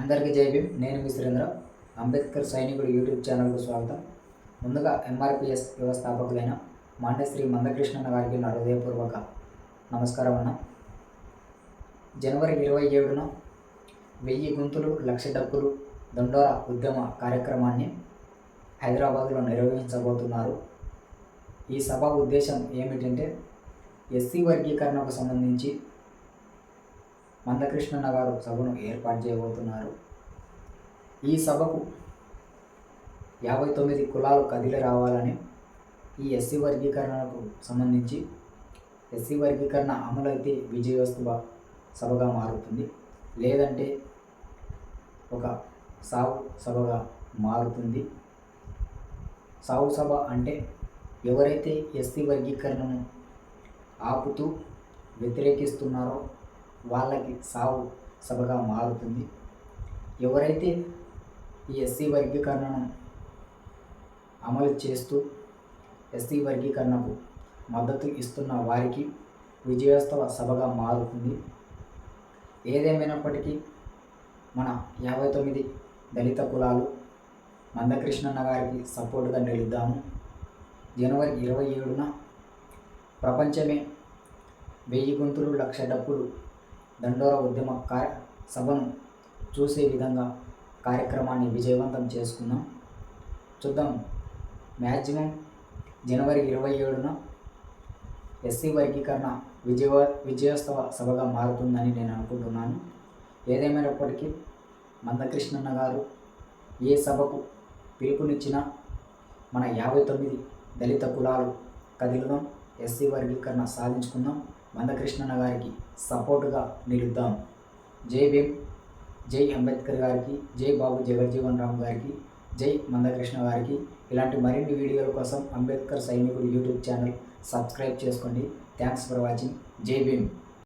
అందరికీ జై భీమ్. నేను మీ సురేంద్ర. అంబేద్కర్ సైనికుడు యూట్యూబ్ ఛానల్కు స్వాగతం. ముందుగా ఎంఆర్పిఎస్ వ్యవస్థాపకులైన మాన్యశ్రీ మందకృష్ణన్న గారికి నా హృదయపూర్వక నమస్కారం అన్న. జనవరి ఇరవై ఏడున వెయ్యి గుంతులు లక్ష డబ్బులు దండోరా ఉద్యమ కార్యక్రమాన్ని హైదరాబాద్లో నిర్వహించబోతున్నారు. ఈ సభ ఉద్దేశం ఏమిటంటే ఎస్సీ వర్గీకరణకు సంబంధించి మందకృష్ణన్న గారు సభను ఏర్పాటు చేయబోతున్నారు. ఈ సభకు యాభై తొమ్మిది కులాలు కదిలి రావాలని ఈ ఎస్సీ వర్గీకరణకు సంబంధించి ఎస్సీ వర్గీకరణ అమలైతే విజయోత్సవ సభగా మారుతుంది. లేదంటే ఒక సావు సభగా మారుతుంది. సావు సభ అంటే ఎవరైతే ఎస్సీ వర్గీకరణను ఆపుతూ వ్యతిరేకిస్తున్నారో వాళ్ళకి సావు సభగా మారుతుంది. ఎవరైతే ఈ ఎస్సీ వర్గీకరణను అమలు చేస్తూ ఎస్సీ వర్గీకరణకు మద్దతు ఇస్తున్న వారికి విజయోత్సవ సభగా మారుతుంది. ఏదేమైనప్పటికీ మన యాభై తొమ్మిది దళిత కులాలు మందకృష్ణన్న గారికి సపోర్టుగా నిలుద్దాము. జనవరి ఇరవై ఏడున ప్రపంచమే వెయ్యి గొంతులు లక్ష డప్పులు దండోర ఉద్యమ కార్య సభను చూసే విధంగా కార్యక్రమాన్ని విజయవంతం చేసుకుందాం చూద్దాం. మ్యాక్సిమం జనవరి ఇరవై ఏడున ఎస్సీ వర్గీకరణ విజయ విజయోత్సవ సభగా మారుతుందని నేను అనుకుంటున్నాను. ఏదేమైనప్పటికీ మందకృష్ణన్న గారు ఏ సభకు పిలుపునిచ్చినా మన యాభై తొమ్మిది దళిత కులాలు కదిలుదాం ఎస్సీ వర్గీకరణ సాధించుకుందాం. మందకృష్ణన్న గారికి సపోర్టుగా నిలుద్దాం. జై భీమ్ జై అంబేద్కర్ గారికి జై బాబు జగజ్జీవన్ రామ్ గారికి జై మందకృష్ణ గారికి ఇలాంటి మరిన్ని వీడియోల కోసం అంబేద్కర్ సైనికుడు యూట్యూబ్ ఛానల్ సబ్స్క్రైబ్ చేసుకోండి. Thanks for watching. Jai Bhim.